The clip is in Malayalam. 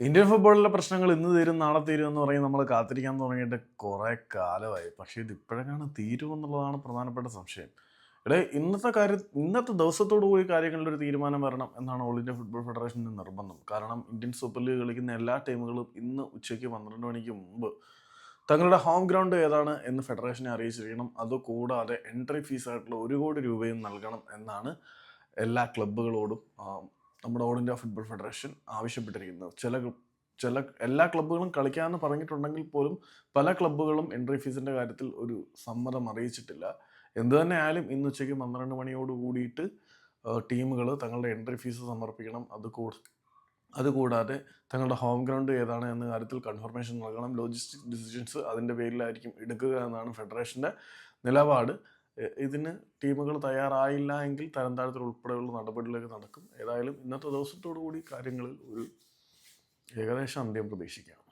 ഇന്ത്യൻ ഫുട്ബോളിലെ പ്രശ്നങ്ങൾ ഇന്ന് തീരും നാളെ തീരും എന്ന് പറയും നമ്മൾ കാത്തിരിക്കാൻ തുടങ്ങിയിട്ട് കുറേ കാലമായി. പക്ഷേ ഇത് ഇപ്പോഴെങ്ങാണ് തീരുമെന്നുള്ളതാണ് പ്രധാനപ്പെട്ട സംശയം. ഇവിടെ ഇന്നത്തെ കാര്യം ഇന്നത്തെ ദിവസത്തോടു കൂടി കാര്യങ്ങളിൽ ഒരു തീരുമാനം വരണം എന്നാണ് ഓൾ ഇന്ത്യ ഫുട്ബോൾ ഫെഡറേഷന്റെ നിർബന്ധം. കാരണം ഇന്ത്യൻ സൂപ്പർ ലീഗ് കളിക്കുന്ന എല്ലാ ടീമുകളും ഇന്ന് ഉച്ചയ്ക്ക് പന്ത്രണ്ട് മണിക്ക് മുമ്പ് തങ്ങളുടെ ഹോം ഗ്രൗണ്ട് ഏതാണ് എന്ന് ഫെഡറേഷനെ അറിയിച്ചിരിക്കണം. അതുകൂടാതെ എൻട്രി ഫീസായിട്ടുള്ള ഒരു കോടി രൂപയും നൽകണം എന്നാണ് എല്ലാ ക്ലബ്ബുകളോടും നമ്മുടെ ഓൾ ഇന്ത്യ ഫുട്ബോൾ ഫെഡറേഷൻ ആവശ്യപ്പെട്ടിരിക്കുന്നത് ചില ചില എല്ലാ ക്ലബ്ബുകളും കളിക്കാമെന്ന് പറഞ്ഞിട്ടുണ്ടെങ്കിൽ പോലും പല ക്ലബ്ബുകളും എൻട്രി ഫീസിന്റെ കാര്യത്തിൽ ഒരു സമ്മതം അറിയിച്ചിട്ടില്ല. എന്തു തന്നെ ആയാലും ഇന്ന് ഉച്ചയ്ക്ക് പന്ത്രണ്ട് മണിയോട് കൂടിയിട്ട് ടീമുകൾ തങ്ങളുടെ എൻട്രി ഫീസ് സമർപ്പിക്കണം. അത് കൂ അതുകൂടാതെ തങ്ങളുടെ ഹോം ഗ്രൗണ്ട് ഏതാണ് എന്ന കാര്യത്തിൽ കൺഫർമേഷൻ നൽകണം. ലോജിസ്റ്റിക് ഡിസിഷൻസ് അതിന്റെ പേരിലായിരിക്കും എടുക്കുക എന്നാണ് ഫെഡറേഷന്റെ നിലപാട്. ഇതിന് ടീമുകൾ തയ്യാറായില്ല എങ്കിൽ തരം താഴത്തിൽ ഉൾപ്പെടെയുള്ള നടപടികളിലേക്ക് നടക്കും. ഏതായാലും ഇന്നത്തെ ദിവസത്തോടു കൂടി കാര്യങ്ങളിൽ ഒരു ഏകദേശം അന്ത്യം പ്രതീക്ഷിക്കാം.